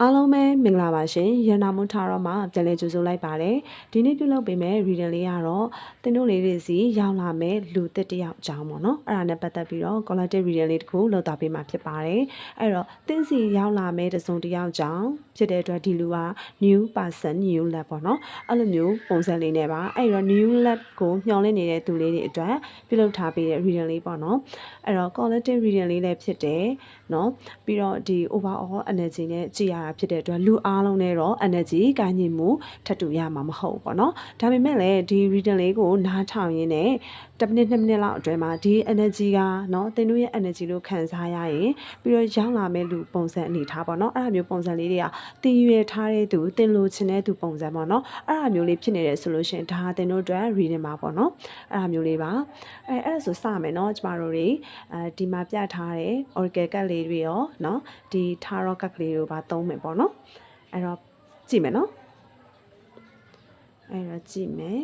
အားလုံးပဲမင်္ဂလာပါရှင်ရန်နာမွန်ထားတော့မှပြန်လည်ကြိုဆိုလိုက်ပါတယ်ဒီနေ့ပြုလုပ်ပေးမယ့် reading လေးကတော့သင်တို့လေးတွေစီရောက်လာမယ့်လူတစ်တစ်ယောက်အကြောင်းပေါ့နော်အဲ့ဒါနဲ့ပတ်သက်ပြီးတော့ collective reading လေးတစ်ခုလုပ်သားပေးမှာဖြစ်ပါတယ်အဲ့တော့သင်စီရောက်လာမယ့်တစုံတစ်ယောက်အကြောင်းဖြစ်တဲ့အတွက်ဒီလူက new person new lab ပေါ့နော်အဲ့လိုမျိုးပုံစံလေးနဲ့ပါအဲ့တော့ new lab ကိုမျှော်လင့်နေတဲ့သူလေးတွေအတွက်ပြုလုပ်ထားပေးတဲ့ reading လေးပေါ့နော်အဲ့တော့ collective reading လေးလည်းဖြစ်တယ်နော်ပြီးတော့ဒီ overall energy နဲ့ကြည့်ရတာဖြစ်တဲ့အတွက်လူအားလုံးနဲ့တော့ energy ကိုင်းညီမှုထပ်တူရမှာမဟုတ်ပေါ့နော်ဒါပေမဲ့လည်းဒီ reading လေးကိုနားထောင်ရင်းနဲ့10မိနစ်2မိနစ်လောက်အတွင်းမှာဒီ energy ကเนาะသင်တို့ရဲ့ energy လို့ခံစားရရင်ပြီးတော့ရောက်လာမဲ့လူပုံစံအနေထားပေါ့เนาะအဲ့ဒါမျိုးပုံစံလေးတွေကတင်ရွယ်ထားတဲ့သူတင်လို့ချင်တဲ့သူပုံစံပေါ့เนาะအဲ့ဒါမျိုးလေးဖြစ်နေတယ်ဆိုလို့ရှိရင်ဒါသင်တို့အတွက် reading ပါပေါ့เนาะအဲ့ဒါမျိုးလေးပါအဲအဲ့ဒါဆိုစမယ်เนาะကျမတို့တွေအဲဒီမှာပြထားတဲ့ oracle ကတ်လေးတွေရောเนาะဒီ tarot ကတ်ကလေးတွေပါသုံးမယ် ယ်မယ်ပေါ့နော်အဲ့တော့ကြည့်မယ်နော်အဲ့တော့ကြည့်မယ်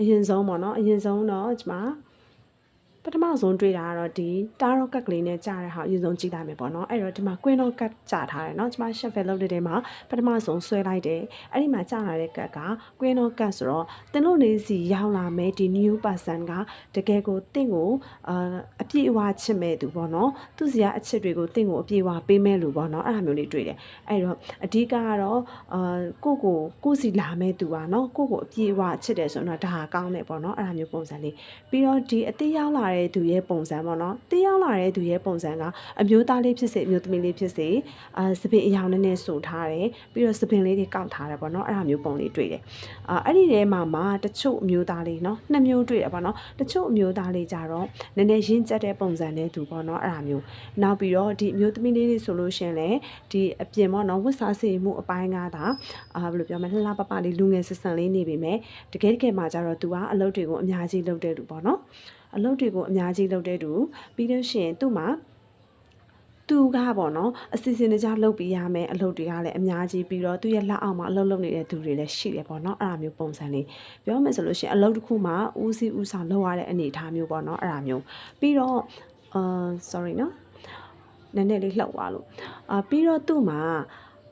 အရင်ဆုံးပေါ့နော်အရင်ဆုံးတော့ကျမပ ထမဆုံးတွေ့တာကတော့ဒီတာရော့ကတ်ကလေးနဲ့ကြားတဲ့ဟာအရင်ဆုံးကြည့်လိုက်မယ်ပေါ့နော်အဲ့တော့ဒီမှာ queen of cut ကြားထားတယ်เนาะကျမ shuffle လုပ်တဲ့ထဲမှာပထမဆုံးဆွဲလိုက်တယ်အဲ့ဒီမှာကြားလာတဲ့ cut က queen of cut ဆိုတော့တင်လို့နေစီရောက်လာမယ်ဒီ new person ကတကယ်ကိုတင့်ကိုအာအပြည့်အဝချစ်မဲ့သူပေါ့နော်သူစီကအချစ်တွေကိုတင့်ကိုအပြည့်အဝပေးမဲ့လူပေါ့နော်အဲ့ဒါမျိုးလေးတွေ့တယ်အဲ့တော့အဓိကကတော့အာကိုကိုကိုစီလာမဲ့သူပါနော်ကိုကိုအပြည့်အဝချစ်တယ်ဆိုတော့ဒါဟာကောင်းတယ်ပေါ့နော်အဲ့ဒါမျိုးပုံစံလေးပြီးတော့ဒီအသေးရောက်လာတဲ့ ့သူရဲ့ပုံစံပေါ့နော်တေးရောက်လာတဲ့သူရဲ့ပုံစံကအမျိုးသားလေးဖြစ်စေအမျိုးသမီးလေးဖြစ်စေအာစပင်အယောင်နဲ့နဲ့ဆိုထားတယ်ပြီးတော့စပင်လေးတွေကောက်ထားတယ်ပေါ့နော်အဲ့ဒါမျိုးပုံလေးတွေ့တယ်အာအဲ့ဒီထဲမှာမှတချို့အမျိုးသားလေးနော်နှစ်မျိုးတွေ့တယ်ပေါ့နော်တချို့အမျိုးသားလေးကြတော့နည်းနည်းရင်းကျက်တဲ့ပုံစံနဲ့သူပေါ့နော်အဲ့ဒါမျိုးနောက်ပြီးတော့ဒီအမျိုးသမီးလေးတွေဆိုလို့ရှင်လေဒီအပြင်ပေါ့နော်ဝတ်စားစီမှုအပိုင်းကသာအာဘယ်လိုပြောမလဲလှလှပပလေးလူငယ်ဆဆန်လေးနေပေမဲ့တကယ်တကယ်မှကြတော့သူကအလုပ်တွေကိုအများကြီးလုပ်တဲ့လူပေါ့နော် အလုပ်တွေကိုအများကြီးလုပ်တဲ့သူပြီးလို့ရှိရင်သူ့မှာသူကပေါ့နော်အစီအစဉ်တကြလုပ်ပြီးရမယ်အလုပ်တွေကလည်းအများကြီးပြီးတော့သူ့ရဲ့လက်အောက်မှာအလုပ်လုပ်နေတဲ့သူတွေလည်းရှိတယ်ပေါ့နော်အဲ့ဒါမျိုးပုံစံလေးပြောမယ်ဆိုလို့ရှိရင်အလုပ်တစ်ခုမှာဦးစီးဦးဆောင်လုပ်ရတဲ့အနေအထားမျိုးပေါ့နော်အဲ့ဒါမျိုးပြီးတော့အာ sorry နော်နည်းနည်းလေးလှုပ်သွားလို့အာပြီးတော့သူ့မှာ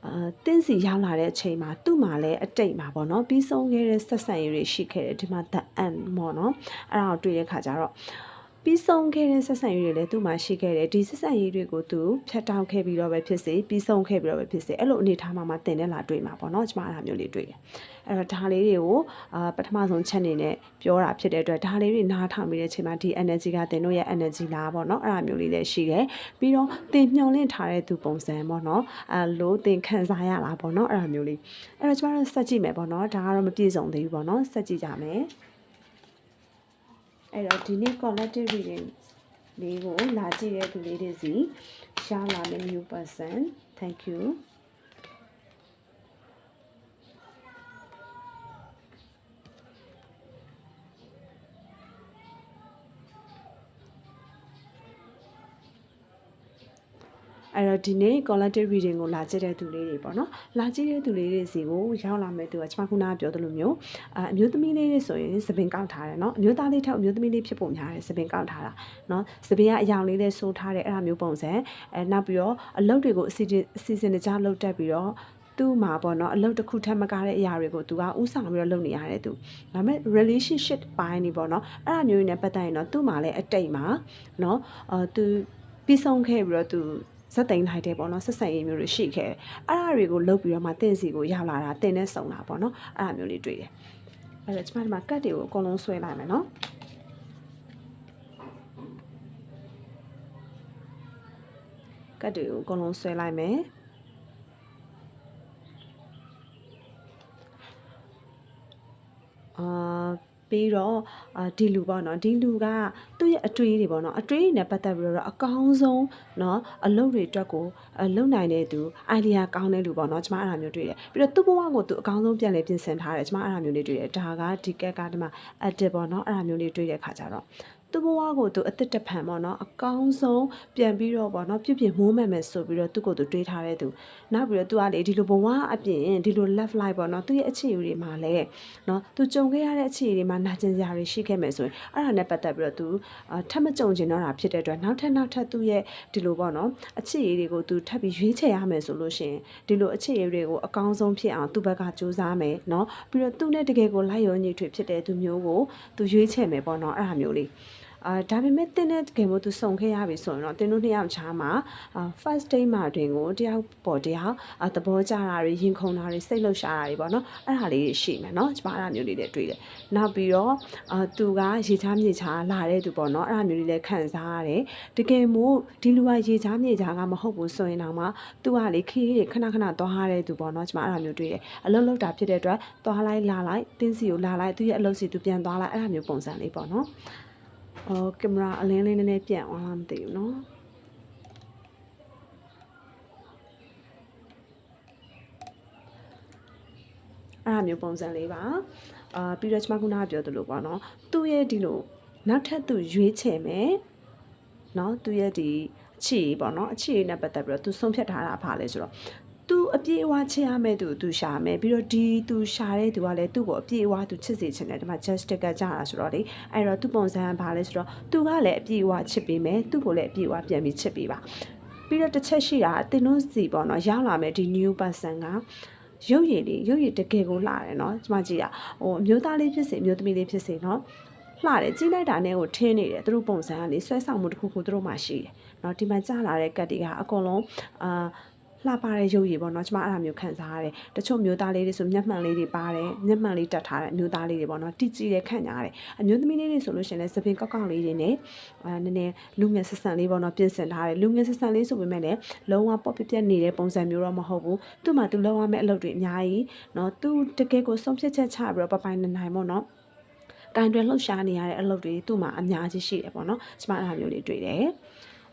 အာတင်းစီရောက်လာတဲ့အချိန်မှာသူ့မှာလည်းအတိတ်မှာပေါ့နော်ပြီးဆုံးခဲ့တဲ့ဆက်ဆံရေးတွေရှိခဲ့တယ်ဒီမှာ the end ပေါ့နော်အဲ့ဒါကိုတွေ့ရခါကျတော့ ပြီးဆုံးခဲ့တဲ့ဆက်ဆံရေးတွေလည်းသူ့မှာရှိခဲ့တယ်ဒီဆက်ဆံရေးတွေကိုသူဖြတ်တောက်ခဲ့ပြီးတော့ပဲဖြစ်စေပြီးဆုံးခဲ့ပြီးတော့ပဲဖြစ်စေအဲ့လိုအနေထားမှာမှတင်တဲ့လာတွေ့မှာပေါ့နော်ကျမအဲ့ဒါမျိုးလေးတွေ့တယ်အဲ့တော့ဒါလေးတွေကိုအာပထမဆုံးချက်အနေနဲ့ပြောတာဖြစ်တဲ့အတွက်ဒါလေးတွေနားထောင်ပြီးတဲ့အချိန်မှာဒီ energy ကတင်တို့ရဲ့ energy လားပေါ့နော်အဲ့ဒါမျိုးလေးလည်းရှိတယ်ပြီးတော့တင်မျောလင့်ထားတဲ့သူပုံစံပေါ့နော်အဲလို့တင်ခံစားရလားပေါ့နော်အဲ့ဒါမျိုးလေးအဲ့တော့ကျမတို့စက်ကြည့်မယ်ပေါ့နော်ဒါကတော့မပြည့်စုံသေးဘူးပေါ့နော်စက်ကြည့်ကြမယ် အဲ့တော့ဒီနေ့ collective reading လေးကိုလာကြည့်တဲ့သူလေးတွေစီရှားလာတဲ့ new person thank you အဲ့တော့ဒီနေ့ collective reading ကိုလာကြည့်တဲ့သူလေးတွေပေါ့နော်လာကြည့်တဲ့သူလေးတွေစီကိုရောက်လာမဲ့သူကကျွန်မခုနကပြောသလိုမျိုးအအမျိုးသမီးလေးတွေဆိုရင်စပင်ကောက်ထားတယ်နော်အမျိုးသားလေးထက်အမျိုးသမီးလေးဖြစ်ဖို့များတယ်စပင်ကောက်ထားတာနော်စပင်ကအယောင်လေးလေးစိုးထားတယ်အဲ့ဒါမျိုးပုံစံအဲနောက်ပြီးတော့အလုပ်တွေကိုအစီအစီအစဉ်တကြားလုပ်တတ်ပြီးတော့သူ့မှာပေါ့နော်အလုပ်တစ်ခုထပ်မကားတဲ့အရာတွေကိုသူကဥဆောင်ပြီးတော့လုပ်နေရတယ်သူဒါပေမဲ့ relationship ပိုင်းနေပေါ့နော်အဲ့ဒါမျိုးတွေနဲ့ပတ်သက်ရင်တော့သူ့မှာလည်းအတိတ်မှာနော်အာသူပြီးဆုံးခဲ့ပြီးတော့သူ ဇက်သိမ်းလိုက်တယ်ပေါ့နော်ဆက်ဆံရေးမျိုးတွေရှိခဲ့တယ်အဲ့ဒါတွေကိုလုပ်ပြီးတော့မှတင့်စီကိုရောက်လာတာတင်နဲ့စုံတာပေါ့နော်အဲ့ဒါမျိုးလေးတွေ့တယ်အဲ့ဒါကျမတို့မှာကတ်တွေကိုအကုန်လုံးဆွဲလိုက်မယ်နော်ကတ်တွေကိုအကုန်လုံးဆွဲလိုက်မယ်အာ ပြီးတော့ဒီလူပေါ့နော်ဒီလူကသူ့ရဲ့အတွေးတွေပေါ့နော်အတွေးတွေနဲ့ပတ်သက်ပြီးတော့အကောင်းဆုံးနော်အလုပ်တွေအတွက်ကိုလုပ်နိုင်တဲ့သူ idea ကောင်းတဲ့လူပေါ့နော်ကျွန်မအဲ့ဒါမျိုးတွေ့တယ်ပြီးတော့သူ့ဘဝကိုသူအကောင်းဆုံးပြန်လည်ပြင်ဆင်ထားတယ်ကျွန်မအဲ့ဒါမျိုးလေးတွေ့တယ်ဒါကဒီကက်ကဒီမှာ active ပေါ့နော်အဲ့ဒါမျိုးလေးတွေ့တဲ့ခါကျတော့ သူ့ဘဝကိုသူအစ်စ်တဖန်ပေါ့နော်အကောင်းဆုံးပြန်ပြီးတော့ပေါ့နော်ပြုပြင်မိုးမှန်မယ်ဆိုပြီးတော့သူ့ကိုယ်သူတွေးထားတဲ့သူနောက်ပြီးတော့သူကလေဒီလိုဘဝအပြင်ဒီလို left life ပေါ့နော်သူ့ရဲ့အခြေအနေတွေမှာလည်းနော်သူကြုံခဲ့ရတဲ့အခြေအနေတွေမှာနာကျင်စရာတွေရှိခဲ့မယ်ဆိုရင်အဲ့ဒါနဲ့ပတ်သက်ပြီးတော့သူအာထပ်မကြုံကျင်တော့တာဖြစ်တဲ့အတွက်နောက်ထပ်နောက်ထပ်သူ့ရဲ့ဒီလိုပေါ့နော်အခြေအနေတွေကိုသူထပ်ပြီးရွေးချယ်ရမယ်ဆိုလို့ရှိရင်ဒီလိုအခြေအနေတွေကိုအကောင်းဆုံးဖြစ်အောင်သူ့ဘက်ကစူးစမ်းမယ်နော်ပြီးတော့သူ့နဲ့တကယ်ကိုလိုက်ရောညီထွေဖြစ်တဲ့သူမျိုးကိုသူရွေးချယ်မယ်ပေါ့နော်အဲ့ဒါမျိုးလေး အာဒါပေမဲ့တင်းတဲ့တကယ်မို့သူစုံခဲ့ရပြီဆိုရင်တော့တင်းတို့နှစ်ယောက်ချားမှာအာ first day မှာတွင်ကိုတယောက်ပေါ်တယောက်အာသဘောကျတာတွေရင်ခုန်တာတွေစိတ်လှုပ်ရှားတာတွေပေါ့နော်အဲ့ဒါလေးရှိမယ်နော်ကျွန်မအဲ့ဒါမျိုးလေးတွေတွေ့တယ်နောက်ပြီးတော့အာသူကရေချားမြေချားလာတဲ့သူပေါ့နော်အဲ့ဒါမျိုးလေးလည်းခံစားရတယ်တကယ်မို့ဒီလူကရေချားမြေချားကမဟုတ်ဘူးဆိုရင်တော့မှသူကလေခီးတွေခဏခဏသွားရတဲ့သူပေါ့နော်ကျွန်မအဲ့ဒါမျိုးတွေ့တယ်အလုပ်လုပ်တာဖြစ်တဲ့အတွက်သွားလိုက်လာလိုက်တင်းစီကိုလာလိုက်သူရဲ့အလုပ်စီသူပြန်သွားလိုက်အဲ့ဒါမျိုးပုံစံလေးပေါ့နော် အော်ကင်မရာအလင်းလေးနည်းနည်းပြန့်သွားလားမသိဘူးเนาะအဲ့ဒါမျိုးပုံစံလေးပါအာပြီးတော့ကျွန်မခုနကပြောသလိုပေါ့နော်သူ့ရဲ့ဒီလိုနောက်ထပ်သူရွေးချယ်မယ်เนาะသူ့ရဲ့ဒီအခြေပေါ့နော်အခြေနဲ့ပတ်သက်ပြီးတော့သူဆုံးဖြတ်ထားတာဘာလဲဆိုတော့သူ အပြေအဝါချင်ရမယ်သူသူရှာမယ်ပြီးတော့ဒီသူရှာတဲ့သူကလည်းသူ့ကိုအပြေအဝါသူချစ်စေချင်တယ်ဒီမှာ justice ကကြတာဆိုတော့လေအဲ့တော့သူ့ပုံစံကဘာလဲဆိုတော့သူကလည်းအပြေအဝါချစ်ပေးမယ်သူ့ကိုလည်းအပြေအဝါပြန်ပြီးချစ်ပေးပါပြီးတော့တစ်ချက်ရှိတာတင်းတို့စီပေါ့နော်ရောက်လာမယ်ဒီ new person ကရုပ်ရည်လေးရုပ်ရည်တကယ်ကိုလှတယ်နော်ကျမကြည့်တာဟိုအမျိုးသားလေးဖြစ်စေအမျိုးသမီးလေးဖြစ်စေနော်လှတယ်ကြီးလိုက်တာနဲ့ကိုထင်းနေတယ်သူတို့ပုံစံကလေဆွဲဆောင်မှုတစ်ခုခုသူတို့မှရှိတယ်နော်ဒီမှာကြလာတဲ့ကတ်တွေကအကုန်လုံးအာ လှပတဲ့ရုပ်ရည်ပေါ့နော်ကျမအဲ့ဒါမျိုးခံစားရတယ်တချို့မျိုးသားလေးတွေဆိုမျက်မှန်လေးတွေပါတယ်မျက်မှန်လေးတက်ထားတဲ့မျိုးသားလေးတွေပေါ့နော်တိကျတဲ့ခံကြရတယ်အမျိုးသမီးလေးတွေဆိုလို့ရှိရင်လည်းသပင်ကောက်ကောက်လေးတွေနဲ့အဲနည်းနည်းလူငယ်ဆက်ဆံလေးပေါ့နော်ပြင်ဆင်ထားတယ်လူငယ်ဆက်ဆံလေးဆိုပေမဲ့လည်းလုံးဝပေါ့ပြပြနေတဲ့ပုံစံမျိုးတော့မဟုတ်ဘူးသူ့မှာသူလုံးဝမဲ့အလုပ်တွေအများကြီးနော်သူတကယ်ကိုဆုံးဖြတ်ချက်ချပြီးတော့ပပိုင်နိုင်နိုင်ပေါ့နော်ကင်တွယ်လှုပ်ရှားနေရတဲ့အလုပ်တွေသူ့မှာအများကြီးရှိတယ်ပေါ့နော်ကျမအဲ့ဒါမျိုးလေးတွေ့တယ်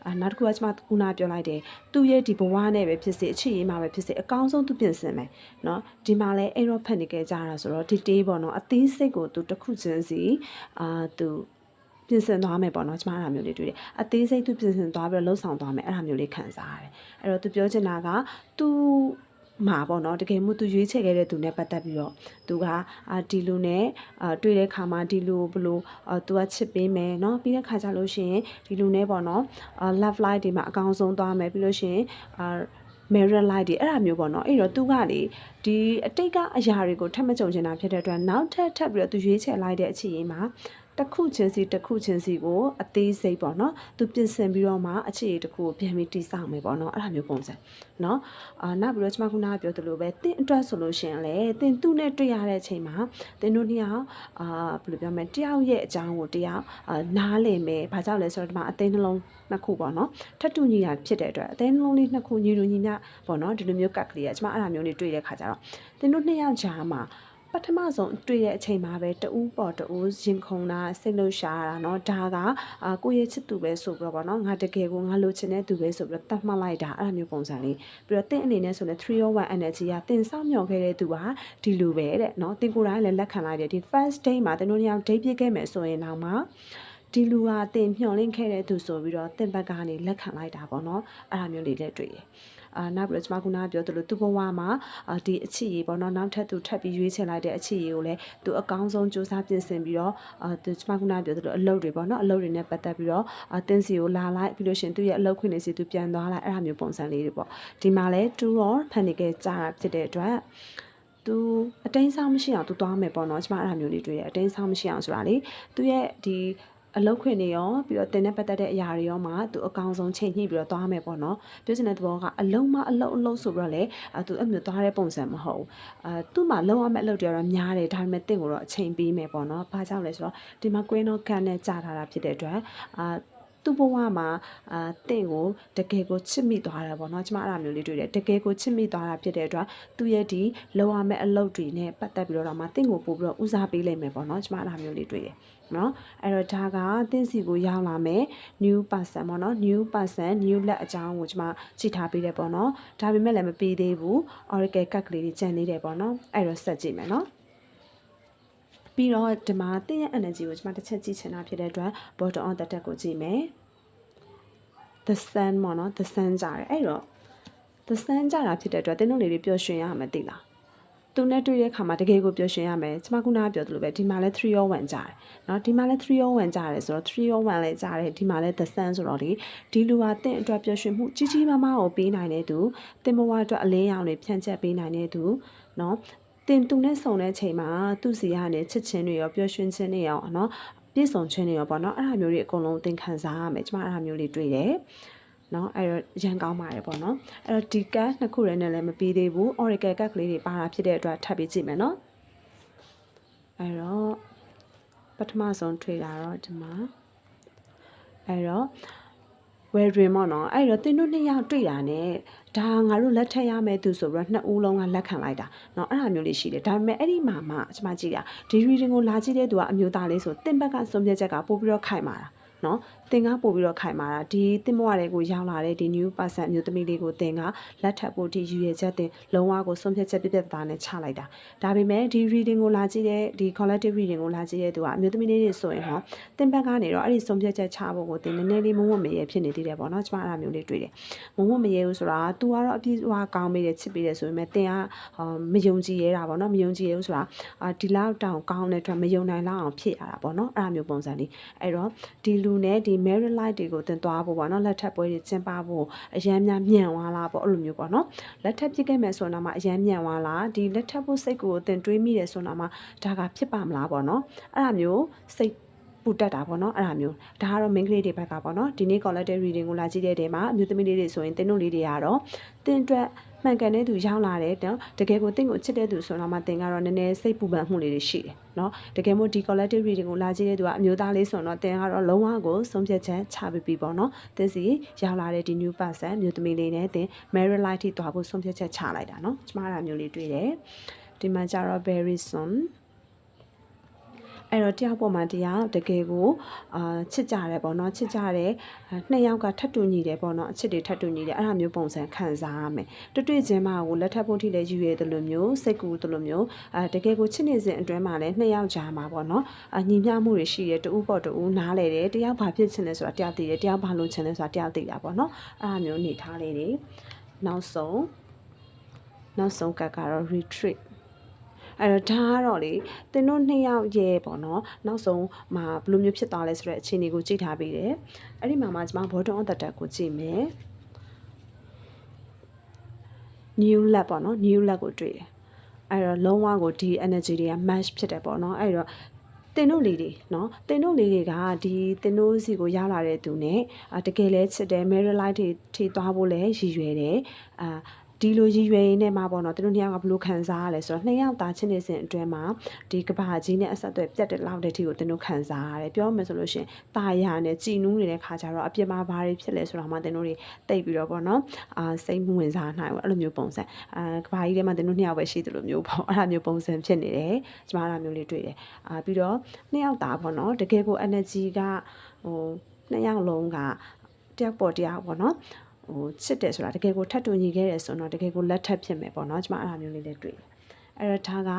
အာနောက်တစ်ခုကကျမခုနပြောလိုက်တယ်သူ့ရဲ့ဒီဘဝနဲ့ပဲဖြစ်စေအချစ်ရင်းမှာပဲဖြစ်စေအကောင်းဆုံးသူပြင်ဆင်မယ်နော်ဒီမှာလဲအဲ့တော့ဖတ်နေခဲ့ကြတာဆိုတော့ detail ပေါ့နော်အသေးစိတ်ကိုသူတစ်ခုချင်းစီအာသူပြင်ဆင်သွားမယ်ပေါ့နော်ကျမအဲ့ဒါမျိုးလေးတွေ့တယ်အသေးစိတ်သူပြင်ဆင်သွားပြီးတော့လှုပ်ဆောင်သွားမယ်အဲ့ဒါမျိုးလေးခံစားရတယ်အဲ့တော့သူပြောချင်တာကသူ မှာပေါ့နော်တကယ်မှသူရွေးချယ်ခဲ့တဲ့သူနဲ့ပတ်သက်ပြီးတော့သူကအာဒီလူနဲ့အာတွေ့တဲ့ခါမှာဒီလူဘလို့အာသူကချစ်ပေးမယ်เนาะပြီးတဲ့ခါကျလို့ရှိရင်ဒီလူနဲ့ပေါ့နော်အာ love life ဒီမှာအကောင်းဆုံးသွားမယ်ပြီးလို့ရှိရင်အာ married life တွေအဲ့ဒါမျိုးပေါ့နော်အဲ့တော့သူကလေဒီအတိတ်ကအရာတွေကိုထပ်မကြုံချင်တာဖြစ်တဲ့အတွက်နောက်ထပ်ထပ်ပြီးတော့သူရွေးချယ်လိုက်တဲ့အချိန်ရင်းမှာ တစ်ခုချင်းစီတစ်ခုချင်းစီကိုအသေးစိတ်ပေါ့နော်သူပြင်ဆင်ပြီးတော့မှအခြေအနေတစ်ခုကိုပြန်ပြီးတိစောက်မယ်ပေါ့နော်အဲ့ဒါမျိုးပုံစံနော်အာနောက်ပြီးတော့ကျွန်မခုနကပြောသလိုပဲတင့်အတွက်ဆိုလို့ရှိရင်လေတင်သူ့နဲ့တွေ့ရတဲ့အချိန်မှာတင်တို့နှစ်ယောက်အာဘယ်လိုပြောမလဲတယောက်ရဲ့အကြောင်းကိုတယောက်အာနားလည်မယ်ဘာကြောင့်လဲဆိုတော့ဒီမှာအသိနှလုံးနှစ်ခုပေါ့နော်ထပ်တူညီတာဖြစ်တဲ့အတွက်အသိနှလုံးလေးနှစ်ခုညီတူညီမျှပေါ့နော်ဒီလိုမျိုးကတ်ကလေးကကျွန်မအဲ့ဒါမျိုးလေးတွေ့တဲ့ခါကျတော့တင်တို့နှစ်ယောက်ကြားမှာ ပထမဆုံးတွေ့တဲ့အချိန်မှာပဲတူးပေါ်တူးရင်ခုန်တာစိတ်လှုပ်ရှားတာเนาะဒါကအာကိုရဲ့ချစ်သူပဲဆိုပြီးတော့ဗောနော်ငါတကယ်ကိုငါလိုချင်တဲ့သူပဲဆိုပြီးတော့တတ်မှတ်လိုက်တာအဲ့လိုမျိုးပုံစံလေးပြီးတော့တင့်အနေနဲ့ဆိုရင်301 energy ကတင်ဆောင်မြော်ခဲ့တဲ့သူကဒီလိုပဲတဲ့เนาะတင်ကိုယ်တိုင်လည်းလက်ခံလိုက်တယ်ဒီ first day မှာတင်တို့ညောင် date ပြခဲ့မယ်ဆိုရင်တော့မှဒီလူဟာတင်မျှော်လင့်ခဲ့တဲ့သူဆိုပြီးတော့တင်ဘက်ကနေလက်ခံလိုက်တာပေါ့နော်အဲ့လိုမျိုးလေးလည်းတွေ့တယ် အာနောက်ပြီးတော့ကျွန်မခုနကပြောသလိုသူ့ဘဝမှာအာဒီအချစ်ရေးပေါ့နော်နောက်ထပ်သူထပ်ပြီးရွေးချယ်လိုက်တဲ့အချစ်ရေးကိုလည်းသူအကောင်းဆုံးစူးစမ်းပြင်ဆင်ပြီးတော့အာသူကျွန်မခုနကပြောသလိုအလုပ်တွေပေါ့နော်အလုပ်တွေနဲ့ပတ်သက်ပြီးတော့အာတင်းစီကိုလာလိုက်ပြီးလို့ရှင်သူ့ရဲ့အလုပ်ခွင့်တွေစီသူပြန်သွားလိုက်အဲ့ဒါမျိုးပုံစံလေးတွေပေါ့ဒီမှာလဲ2 or ဖန်နေကြကြာတာဖြစ်တဲ့အတွက်သူအတိုင်းစားမရှိအောင်သူသွားမယ်ပေါ့နော်ကျမအဲ့ဒါမျိုးလေးတွေ့တယ်အတိုင်းစားမရှိအောင်ဆိုတာလေသူရဲ့ဒီ အလုတ်ခွင့်တွေရောပြီးတော့တင်တဲ့ပတ်သက်တဲ့အရာတွေရောမှသူအကောင်ဆုံးချိန်ညှိပြီးတော့သွားမယ်ပေါ့နော်ပြောချင်တဲ့သဘောကအလုံးမအလုံးအလုံးဆိုပြီးတော့လေအဲသူအမျိုးသွားတဲ့ပုံစံမဟုတ်ဘူးအဲသူ့မှာလုံးဝမဲ့အလုပ်တွေကတော့များတယ်ဒါပေမဲ့တင့်ကိုတော့အချိန်ပေးမယ်ပေါ့နော်ဘာကြောင့်လဲဆိုတော့ဒီမှာ Queen of Cup နဲ့ကြာထားတာဖြစ်တဲ့အတွက်အာ သူသူ့ဘဝမှာအာတင့်ကိုတကယ်ကိုချစ်မိသွားတာပေါ့နော်ကျမအဲ့ဒါမျိုးလေးတွေ့တယ်တကယ်ကိုချစ်မိသွားတာဖြစ်တဲ့အတွက်သူ့ရဲ့ဒီလောရမယ့်အလုပ်တွေနဲ့ပတ်သက်ပြီးတော့မှတင့်ကိုပို့ပြီးတော့ဦးစားပေးလိုက်မယ်ပေါ့နော်ကျမအဲ့ဒါမျိုးလေးတွေ့တယ်နော်အဲ့တော့ဒါကတင်းစီကိုရောက်လာမယ် new person ပေါ့နော် new person new လက်အကြောင်းကိုကျွန်မကြည့်ထားပေးတယ်ပေါ့နော်ဒါပေမဲ့လည်းမပြီးသေးဘူး oracle ကတ်ကလေးတွေကျန်နေတယ်ပေါ့နော်အဲ့တော့ဆက်ကြည့်မယ်နော် ပြီးတော့ဒီမှာတင်းရဲ့ energy ကိုကျွန်မတစ်ချက်ကြည့်ချင်တာဖြစ်တဲ့အတွက် bottom on the deck ကိုကြည့်မယ် the sun ပေါ့နော် the sun ကြတယ်အဲ့တော့ the sun ကြတာဖြစ်တဲ့အတွက်တင်းတို့လေးတွေပျော်ရွှင်ရမှာသိလားသူနဲ့တွေ့တဲ့အခါမှာတကယ်ကိုပျော်ရွှင်ရမယ်ကျမခုနကပြောသလိုပဲဒီမှာလဲ301ကြတယ်เนาะဒီမှာလဲ301ကြတယ်ဆိုတော့301လဲကြတယ်ဒီမှာလဲ the sun ဆိုတော့လေဒီလူဟာတင့်အတွက်ပျော်ရွှင်မှုကြီးကြီးမားမားကိုပေးနိုင်တဲ့သူတင်ဘဝအတွက်အလင်းရောင်တွေဖြန့်ချက်ပေးနိုင်တဲ့သူเนาะ တင်သူနဲ့ဆုံတဲ့ချိန်မှာသူ့စီကနေချစ်ချင်းတွေရောပျော်ရွှင်ခြင်းတွေရောเนาะပြည့်စုံခြင်းတွေရောပေါ့เนาะအဲ့ဒါမျိုးတွေအကုန်လုံးသင်ခံစားရမယ်ကျမအဲ့ဒါမျိုးလေးတွေ့တယ်เนาะအဲ့တော့ရန်ကောင်းပါတယ်ပေါ့เนาะအဲ့တော့ဒီကတ်နှစ်ခုရဲနဲ့လည်းမပြီးသေးဘူး oracle ကတ်ကလေးတွေပါတာဖြစ်တဲ့အတွက်ထပ်ပြီးကြည့်မယ်เนาะအဲ့တော့ပထမဆုံးထွေတာတော့ဒီမှာအဲ့တော့ well dream ပေါ့နော်အဲ့တော့သင်တို့နှစ်ယောက်တွေ့တာ ਨੇ ဒါငါတို့လက်ထက်ရမယ်သူဆိုပြီးတော့နှစ်ဦးလုံးကလက်ခံလိုက်တာเนาะအဲ့ဒါမျိုးလေးရှိတယ်ဒါပေမဲ့အဲ့ဒီမှာမှကျွန်မကြည့်တာဒီ reading ကိုလာကြည့်တဲ့သူကအမျိုးသားလေးဆိုတင်ဘက်ကဆုံးဖြတ်ချက်ကပို့ပြီးတော့ခိုင်မာတာ နော်သင်ကပို့ပြီးတော့ခိုင်မာတာဒီသင်ဘဝတွေကိုရောက်လာတဲ့ဒီ new person အမျိုးသမီးလေးကိုသင်ကလက်ထပ်ဖို့ဒီရည်ရွယ်ချက်သင်လုံးဝကိုဆုံးဖြတ်ချက်ပြည့်ပြည့်သားနဲ့ချလိုက်တာဒါပေမဲ့ဒီ reading ကိုလာကြည့်တဲ့ဒီ collective reading ကိုလာကြည့်တဲ့သူကအမျိုးသမီးလေးတွေဆိုရင်ဟောသင်ဘက်ကနေတော့အဲ့ဒီဆုံးဖြတ်ချက်ချဖို့ကိုသင်နည်းနည်းလေးမဝတ်မရဲဖြစ်နေသေးတယ်ပေါ့နော်ကျမအဲ့ဒါမျိုးလေးတွေ့တယ်မဝတ်မရဲဘူးဆိုတာ तू ကတော့အပြည့်အဝကောင်းပေးတယ်ချစ်ပေးတယ်ဆိုပေမဲ့သင်ကမယုံကြည်ရတာပေါ့နော်မယုံကြည်ရဘူးဆိုတာဒီလောက်တောင်ကောင်းတဲ့အတွက်မယုံနိုင်လောက်အောင်ဖြစ်ရတာပေါ့နော်အဲ့ဒါမျိုးပုံစံလေးအဲ့တော့ဒီလူနဲ့ဒီ married life တွေကိုသင်သွားဖို့ပေါ့နော်လက်ထပ်ပွဲတွေကျင်းပဖို့အရန်များမြန်သွားလားပေါ့အဲ့လိုမျိုးပေါ့နော်လက်ထပ်ပြစ်ခဲ့မယ်ဆိုတော့မှအရန်မြန်သွားလားဒီလက်ထပ်ဖို့စိတ်ကိုသင်တွေးမိတယ်ဆိုတော့မှဒါကဖြစ်ပါမလားပေါ့နော်အဲ့ဒါမျိုးစိတ်ပူတက်တာပေါ့နော်အဲ့ဒါမျိုးဒါကတော့ main ကလေးတွေဘက်ကပေါ့နော်ဒီနေ့ collective reading ကိုလာကြည့်တဲ့တဲမှာအမျိုးသမီးလေးတွေဆိုရင်တင်းတို့လေးတွေကတော့တင်းအတွက် မှန်ကန်တဲ့သူရောက်လာတယ်နော်တကယ်ကိုတင့်ကိုချစ်တဲ့သူဆိုတော့မှတင်ကတော့နည်းနည်းစိတ်ပူပန်မှုလေးတွေရှိတယ်နော်တကယ်မို့ဒီ collective reading ကိုလာကြည့်တဲ့သူကအမျိုးသားလေးဆိုတော့တင်ကတော့လုံးဝကိုဆုံးဖြတ်ချက်ချပြီးပြီပေါ့နော်တင်စီရောက်လာတဲ့ဒီ new person မျိုးသမီးလေးနဲ့တင် married life ထိသွားဖို့ဆုံးဖြတ်ချက်ချလိုက်တာနော်ကျမတို့မျိုးလေးတွေ့တယ်ဒီမှာကျတော့ very soon အဲ့တော့တယောက်ပေါ်မှာတယောက်တကယ်ကိုအာချစ်ကြတယ်ပေါ့နော်ချစ်ကြတယ်နှစ်ယောက်ကထပ်တူညီတယ်ပေါ့နော်အချစ်တွေထပ်တူညီတယ်အဲ့ဒါမျိုးပုံစံခံစားရမယ်တွေ့တွေ့ချင်းမှာကိုလက်ထပ်ဖို့ထိလည်းယူရတယ်လို့မျိုးစိတ်ကူတယ်လို့မျိုးအဲတကယ်ကိုချစ်နေစဉ်အတွင်းမှာလည်းနှစ်ယောက်ကြားမှာပေါ့နော်အညီမျှမှုတွေရှိတယ်တူပေါ့တူနားလေတယ်တယောက်ဘာဖြစ်ချင်လဲဆိုတာတယောက်သိတယ်တယောက်ဘာလုပ်ချင်လဲဆိုတာတယောက်သိတာပေါ့နော်အဲ့ဒါမျိုးနေထားလေးတွေနောက်ဆုံးနောက်ဆုံးကကတော့ retreat အဲ့တော့ဒါကတော့လေသင်တို့နှစ်ယောက်ရဲ့ပေါ့နော်နောက်ဆုံးမှာဘယ်လိုမျိုးဖြစ်သွားလဲဆိုတဲ့အခြေအနေကိုကြည့်ထားပေးတယ်အဲ့ဒီမှာမှကျွန်မ bottom of the deck ကိုကြည့်မယ် new lab ပေါ့နော် new lab ကိုတွေ့တယ်အဲ့တော့လုံးဝကိုဒီ energy တွေက match ဖြစ်တယ်ပေါ့နော်အဲ့တော့တင်တို့လေးတွေเนาะတင်တို့လေးတွေကဒီတင်တို့စီကိုရောက်လာတဲ့သူ ਨੇ တကယ်လဲချစ်တယ် married life တွေထိသွားဖို့လဲရည်ရွယ်တယ်အာ ဒီလိုရည်ရွယ်ရင်းနဲ့မှာပေါ့နော်သူတို့နှစ်ယောက်ကဘလို့ခံစားရလဲဆိုတော့နှစ်ယောက်သားချင်းနေစဉ်အတွင်းမှာဒီကဘာကြီးနဲ့အဆက်အသွယ်ပြတ်တဲ့လောက်တဲ့ထိကိုသူတို့ခံစားရတယ်ပြောမယ်ဆိုလို့ရှိရင်ตาရနဲ့ကြည်နူးနေတဲ့ခါကျတော့အပြစ်မှာဘာတွေဖြစ်လဲဆိုတော့မှသူတို့တွေတိတ်ပြီးတော့ပေါ့နော်အာစိတ်မဝင်စားနိုင်ဘူးအဲ့လိုမျိုးပုံစံအာကဘာကြီးထဲမှာသူတို့နှစ်ယောက်ပဲရှိတယ်လို့မျိုးပေါ့အဲ့လိုမျိုးပုံစံဖြစ်နေတယ်ကျမတို့မျိုးလေးတွေ့တယ်အာပြီးတော့နှစ်ယောက်သားပေါ့နော်တကယ်ကို energy ကဟိုနှစ်ယောက်လုံးကတယောက်ပေါ်တယောက်ပေါ့နော် ဟိုချစ်တယ်ဆိုတာတကယ်ကိုထပ်တူညီခဲ့တယ်ဆိုတော့တကယ်ကိုလက်ထပ်ဖြစ်မယ်ပေါ့နော်ကျွန်မအဲ့လိုမျိုးလေးလည်းတွေ့တယ်အဲ့တော့ဒါက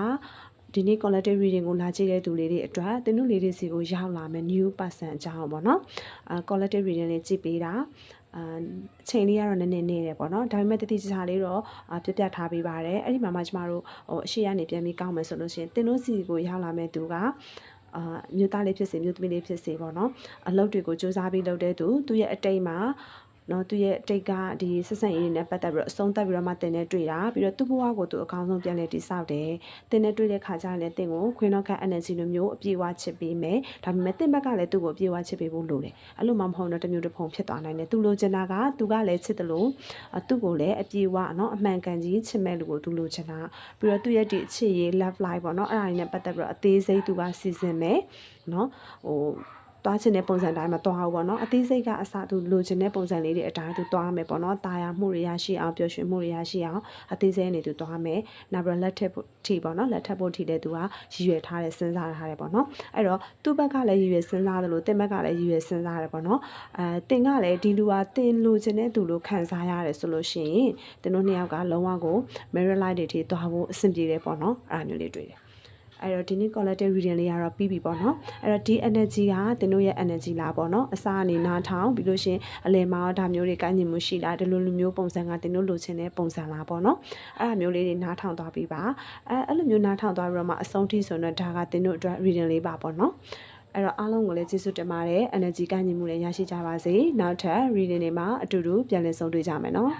ဒီနေ့ collective reading ကိုလာကြည့်တဲ့သူလေးတွေအတွက်သင်တို့လေးတွေစီကိုရောက်လာမယ် new person အကြောင်းပေါ့နော်အာ collective reading လေးကြည့်ပေးတာအာအချိန်လေးကတော့နည်းနည်းနေတယ်ပေါ့နော်ဒါပေမဲ့တတိကျကျလေးတော့ပြပြထားပေးပါတယ်အဲ့ဒီမှာမှကျမတို့ဟိုအရှိရနေပြန်ပြီးကောင်းမယ်ဆိုလို့ရှိရင်သင်တို့စီကိုရောက်လာမယ့်သူကအာမြို့သားလေးဖြစ်စေမြို့သမီးလေးဖြစ်စေပေါ့နော်အလုပ်တွေကိုစူးစမ်းပြီးလုပ်တဲ့သူသူရဲ့အတိတ်မှာ နော်သူရဲ့တိတ်ကဒီဆက်ဆံရေးတွေနဲ့ပတ်သက်ပြီးတော့အဆုံးသတ်ပြီးတော့မှတင်နေတွေ့တာပြီးတော့သူ့ဘဝကိုသူအကောင်းဆုံးပြန်လည်တည်ဆောက်တယ်တင်နေတွေ့တဲ့ခါကျရင်လည်းတင်ကိုခွင်းတော့ခန့် energy လိုမျိုးအပြေဝချစ်ပေးမယ်ဒါပေမဲ့တင်ဘက်ကလည်းသူ့ကိုအပြေဝချစ်ပေးဖို့လိုတယ်အဲ့လိုမှမဟုတ်တော့တမျိုးတစ်ဖုံဖြစ်သွားနိုင်တယ်သူလိုချင်တာကသူကလည်းချစ်တယ်လို့သူ့ကိုလည်းအပြေဝနော်အမှန်ကန်ကြီးချစ်မဲ့လူကိုသူလိုချင်တာပြီးတော့သူ့ရဲ့ဒီအချစ်ရေး love life ပေါ့နော်အဲ့ဒါတွေနဲ့ပတ်သက်ပြီးတော့အသေးစိတ်သူကစီစဉ်မယ်နော်ဟို သွားချင်တဲ့ပုံစံတိုင်းမသွားဘူးပေါ့နော်အသေးစိတ်ကအစသူလိုချင်တဲ့ပုံစံလေးတွေအတိုင်းသူသွားမယ်ပေါ့နော်တာယာမှုတွေရရှိအောင်ပျော်ရွှင်မှုတွေရရှိအောင်အသေးစိတ်အနေသူသွားမယ်နောက်ပြီးတော့လက်ထက်ဖို့ထိပေါ့နော်လက်ထက်ဖို့ထိတဲ့သူကရည်ရွယ်ထားတယ်စဉ်းစားထားတယ်ပေါ့နော်အဲ့တော့သူ့ဘက်ကလည်းရည်ရွယ်စဉ်းစားတယ်လို့တင်ဘက်ကလည်းရည်ရွယ်စဉ်းစားတယ်ပေါ့နော်အဲတင်ကလည်းဒီလူကတင်လိုချင်တဲ့သူလို့ခံစားရတယ်ဆိုလို့ရှိရင်တင်တို့နှစ်ယောက်ကလုံးဝကို mirror light တွေထိသွားဖို့အဆင်ပြေတယ်ပေါ့နော်အဲ့ဒါမျိုးလေးတွေ့တယ် အဲ့တော့ဒီနေ့ collective reading လေးကတော့ပြီးပြီပေါ့နော်အဲ့တော့ဒီ energy ကတင်တို့ရဲ့ energy လားပေါ့နော်အစားအနေနားထောင်ပြီးလို့ရှရင်အလယ်မှာဒါမျိုးတွေကန့်ညီမှုရှိလားဒီလိုလိုမျိုးပုံစံကတင်တို့လိုချင်တဲ့ပုံစံလားပေါ့နော်အဲ့ဒါမျိုးလေးတွေနားထောင်သွားပြီးပါအဲအဲ့လိုမျိုးနားထောင်သွားပြီးတော့မှအဆုံးထိဆိုတော့ဒါကတင်တို့အတွက် reading လေးပါပေါ့နော်အဲ့တော့အားလုံးကိုလည်းကျေးဇူးတင်ပါတယ် energy ကန့်ညီမှုတွေရရှိကြပါစေနောက်ထပ် reading တွေမှာအတူတူပြန်လည်ဆုံတွေ့ကြမယ်နော်